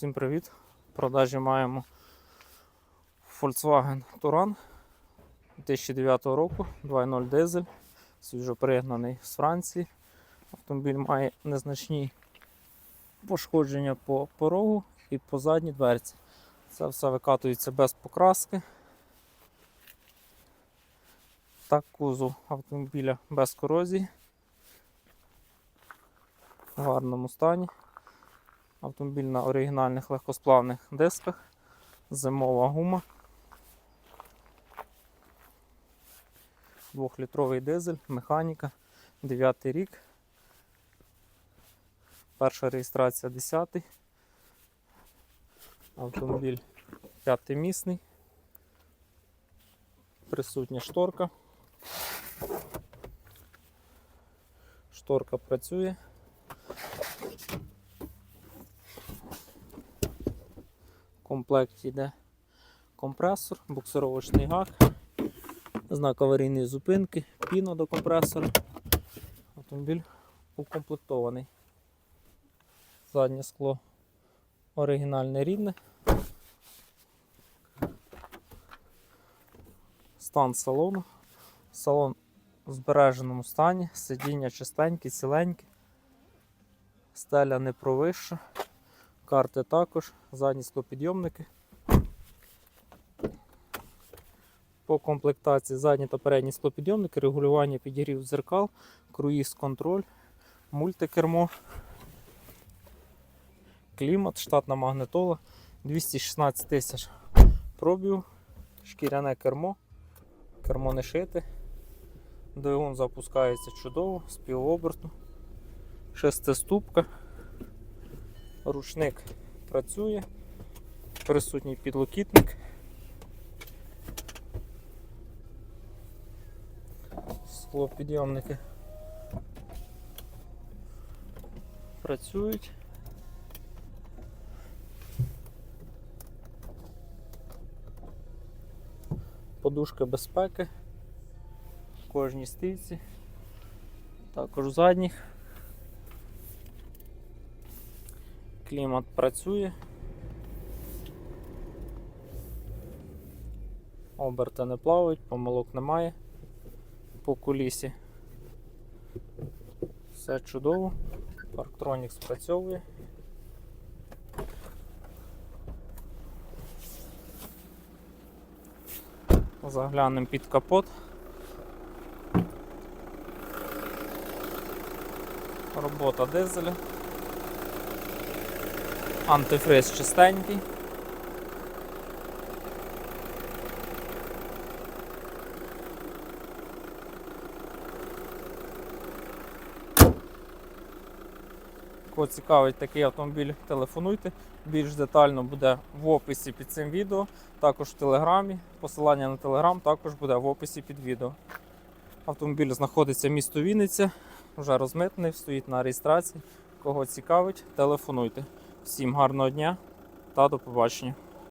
Всім привіт! В продажі маємо Volkswagen Touran 2009 року, 2.0 дизель, свіжопригнаний з Франції. Автомобіль має незначні пошкодження по порогу і по задній дверці. Це все викатується без покраски. Так, кузов автомобіля без корозії. В гарному стані. Автомобіль на оригінальних легкосплавних дисках, зимова гума. Двохлітровий дизель, механіка, 9 рік. Перша реєстрація 10. Автомобіль п'ятимісний. Присутня шторка. Шторка працює. Комплекті йде компресор, буксировочний гак, знак аварійної зупинки, піно до компресора. Автомобіль укомплектований. Заднє скло оригінальне рідне. Стан салону. Салон в збереженому стані, сидіння чистенькі, ціленькі, стеля не провища. Карти також, задні склопідйомники. По комплектації задні та передні склопідйомники, регулювання підігрів дзеркал, круїз контроль, мультикермо, клімат, штатна магнитола, 216 тисяч пробів, шкіряне кермо, кермо не шите, двигун запускається чудово, з півоберту, шестиступка. Ручник працює, присутній підлокітник. Склопідйомники працюють. Подушка безпеки в кожній стійці, також в задніх. Клімат працює. Оберти не плавають, помилок немає. По кулісі все чудово. Парктронік спрацьовує. Заглянемо під капот. Робота дизеля. Антифриз чистенький. Кого цікавить такий автомобіль, телефонуйте. Більш детально буде в описі під цим відео, також в телеграмі. Посилання на телеграм також буде в описі під відео. Автомобіль знаходиться в місто Вінниця, вже розмитний, стоїть на реєстрації. Кого цікавить, телефонуйте. Всім гарного дня та до побачення.